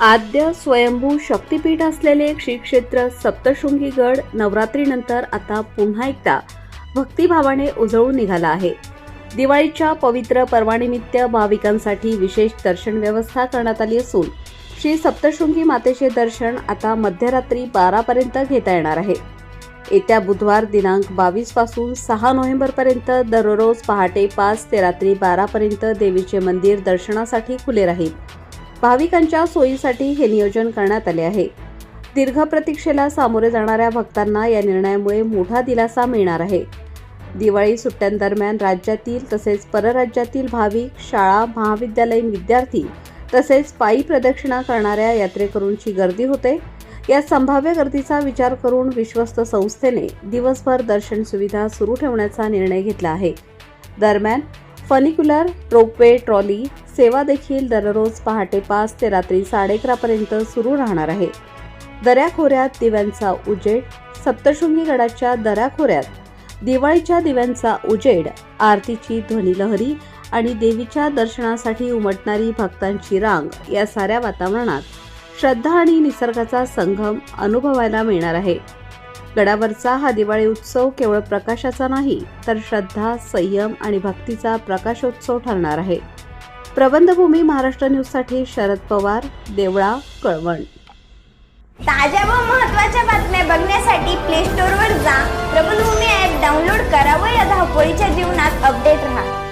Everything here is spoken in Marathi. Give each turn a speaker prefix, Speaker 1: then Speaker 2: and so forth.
Speaker 1: आद्य स्वयंभू शक्तिपीठ असलेले श्री क्षेत्र सप्तशृंगी गड नवरात्रीनंतर आता पुन्हा एकदा भक्तिभावाने उजळून निघाला आहे. दिवाळीच्या पवित्र पर्वानिमित्त भाविकांसाठी विशेष दर्शन व्यवस्था करण्यात आली असून श्री सप्तशृंगी मातेचे दर्शन आता मध्यरात्री बारापर्यंत घेता येणार आहे. येत्या बुधवार दिनांक बावीसपासून सहा नोव्हेंबरपर्यंत दररोज पहाटे पाच ते रात्री बारापर्यंत देवीचे मंदिर दर्शनासाठी खुले राहील. भाविकांच्या सोयीसाठी हे नियोजन करण्यात आले आहे. दीर्घ प्रतीक्षेला सामोरे जाणाऱ्या भक्तांना या निर्णयामुळे मोठा दिलासा मिळणार आहे. दिवाळी सुट्ट्यांदरम्यान राज्यातील तसेच परराज्यातील भाविक शाळा महाविद्यालयीन विद्यार्थी तसेच पायी प्रदक्षिणा करणाऱ्या यात्रेकरूंची गर्दी होते. या संभाव्य गर्दीचा विचार करून विश्वस्त संस्थेने दिवसभर दर्शन सुविधा सुरू ठेवण्याचा निर्णय घेतला आहे. दरम्यान फनिक्युलर रोपवे ट्रॉली सेवा देखील दररोज पहाटे पाच ते रात्री साडे अकरापर्यंत सुरू राहणार आहे. दऱ्याखोऱ्यात दिव्यांचा उजेड सप्तशृंगी गडाच्या दऱ्याखोऱ्यात दिवाळीच्या दिव्यांचा उजेड आरतीची ध्वनिलहरी आणि देवीच्या दर्शनासाठी उमटणारी भक्तांची रांग या साऱ्या वातावरणात श्रद्धा आणि निसर्गाचा संगम अनुभवायला मिळणार आहे. गडावरचा हा दिवाळी उत्सव केवळ प्रकाशाचा नाही तर श्रद्धा संयम आणि भक्तीचा प्रकाशोत्सव ठरणार आहे. प्रबंधभूमी महाराष्ट्र न्यूजसाठी शरद पवार देवळा कळवण.
Speaker 2: ताज्या व महत्त्वाच्या बातम्या बघण्यासाठी प्ले स्टोअरवर जा. प्रबंधभूमी ॲप डाउनलोड करा व या धावपळीच्या जीवनात अपडेट राहा.